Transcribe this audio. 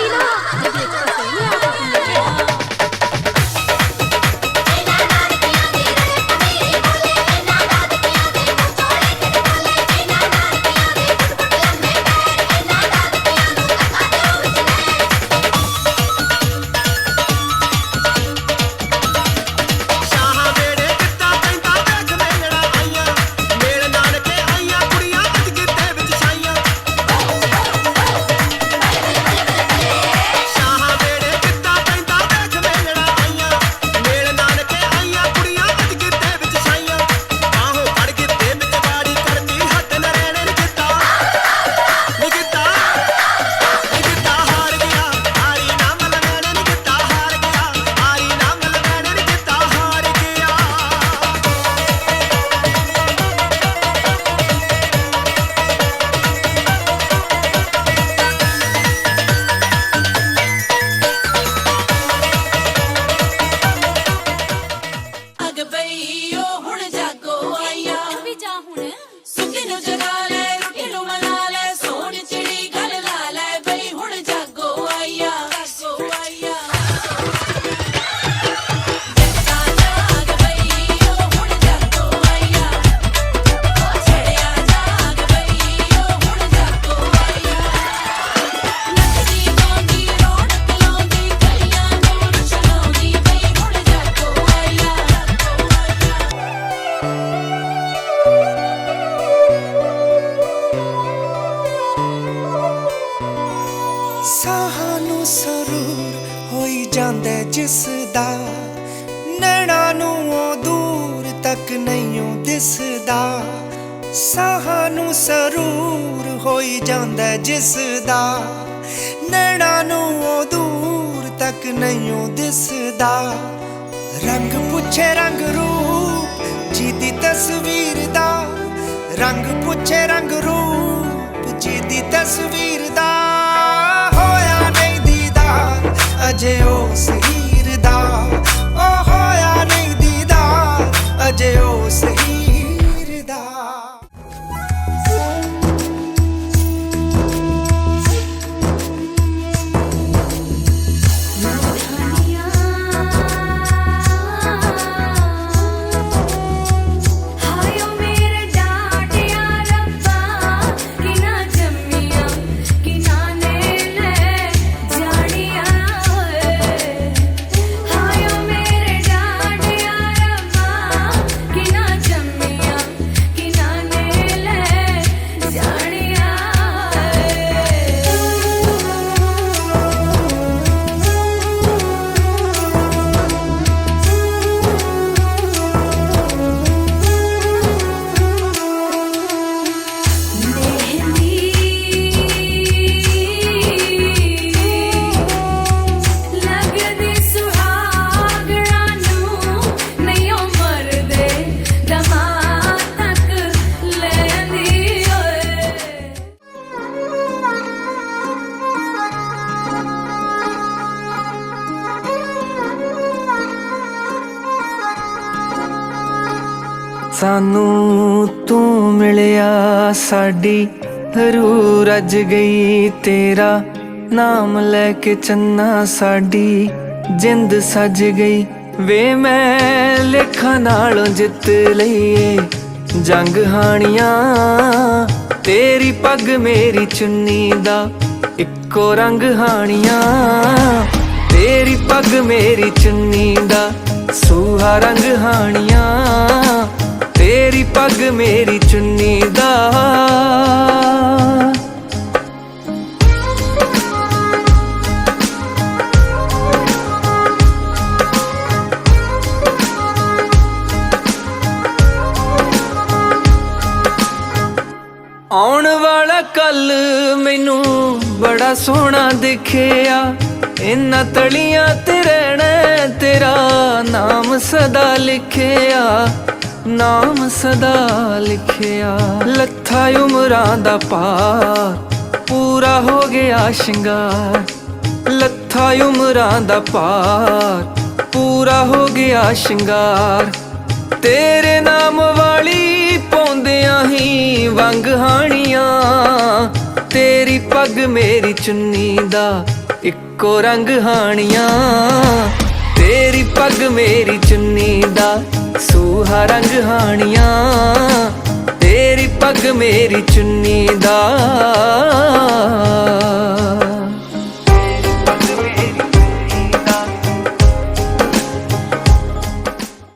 비누. ਜਾਂਦਾ ਜਿਸ ਦਾ। ਨੈਣਾ ਨੂੰ ਉਹ ਦੂਰ ਤੱਕ ਨਹੀਂ ਉਹ ਦਿਸਦਾ। ਸਾਹਾਂ ਨੂੰ ਸਰੂਰ ਹੋਈ ਜਾਂਦਾ ਜਿਸ ਦਾ। ਨੈਣਾ ਨੂੰ ਉਹ ਦੂਰ ਤੱਕ ਨਹੀਂ ਉਹ ਦਿਸਦਾ। ਰੰਗ ਪੁੱਛੇ ਰੰਗ ਰੂਪ ਜੀਦੀ ਤਸਵੀਰ ਦਾ। ਰੰਗ ਪੁੱਛੇ ਰੰਗ ਰੂਪ ਜੀਦੀ ਤਸਵੀਰ ਦਾ। ਅਜੇ ਉਸ ਹੀਰ ਦਾ। ਉਹ ਹੋਇਆ ਨਹੀਂ ਦੀਦਾਰ ਅਜੇ ਉਸ ਹੀਰ ਸਾਨੂੰ ਤੂੰ ਮਿਲਿਆ, ਸਾਡੀ ਰੂਹ ਰੱਜ ਗਈ, ਤੇਰਾ ਨਾਮ ਲੈ ਕੇ ਚੰਨਾ ਸਾਡੀ ਜਿੰਦ ਸਜ ਗਈ। ਵੇ ਮੈਂ ਲੇਖਾਂ ਨਾਲੋਂ ਜਿੱਤ ਲਈਏ, ਜੰਗ ਹਾਣੀਆਂ, ਤੇਰੀ ਪੱਗ ਮੇਰੀ ਚੁੰਨੀ ਦਾ ਇੱਕੋ ਰੰਗ ਹਾਣੀਆਂ। ਤੇਰੀ ਪੱਗ ਮੇਰੀ ਚੁੰਨੀ ਦਾ ਸੂਹਾ ਰੰਗ ਹਾਣੀਆਂ ਤੇਰੀ ਪੱਗ ਮੇਰੀ ਚੁੰਨੀ ਦਾ। ਆਉਣ ਵਾਲਾ ਕੱਲ ਮੈਨੂੰ ਬੜਾ ਸੋਹਣਾ ਦਿਖਿਆ। ਇਨਾਂ ਤਲੀਆਂ ਤੇ ਰਹਿਣਾ ਤੇਰਾ ਨਾਮ ਸਦਾ ਲਿਖਿਆ। ਨਾਮ ਸਦਾ ਲਿਖਿਆ ਲੱਥਾ ਉਮਰਾਂ ਦਾ ਪਾਰ, ਪੂਰਾ ਹੋ ਗਿਆ ਸ਼ਿੰਗਾਰ। ਲੱਥਾ ਉਮਰਾਂ ਦਾ ਪਾਰ, ਪੂਰਾ ਹੋ ਗਿਆ ਸ਼ਿੰਗਾਰ। ਤੇਰੇ ਨਾਮ ਵਾਲੀ ਪਾਉਂਦਿਆਂ ਹੀ ਵੰਗ ਹਾਣੀਆਂ। ਤੇਰੀ ਪੱਗ ਮੇਰੀ ਚੁੰਨੀ ਦਾ ਇੱਕੋ ਰੰਗ ਹਾਣੀਆਂ। ਤੇਰੀ ਪੱਗ ਮੇਰੀ ਚੁੰਨੀ ਦਾ ਸੂਹਾ ਰੰਗ ਹਾਣੀਆਂ। ਤੇਰੀ ਪੱਗ ਮੇਰੀ ਚੁੰਨੀ ਦਾ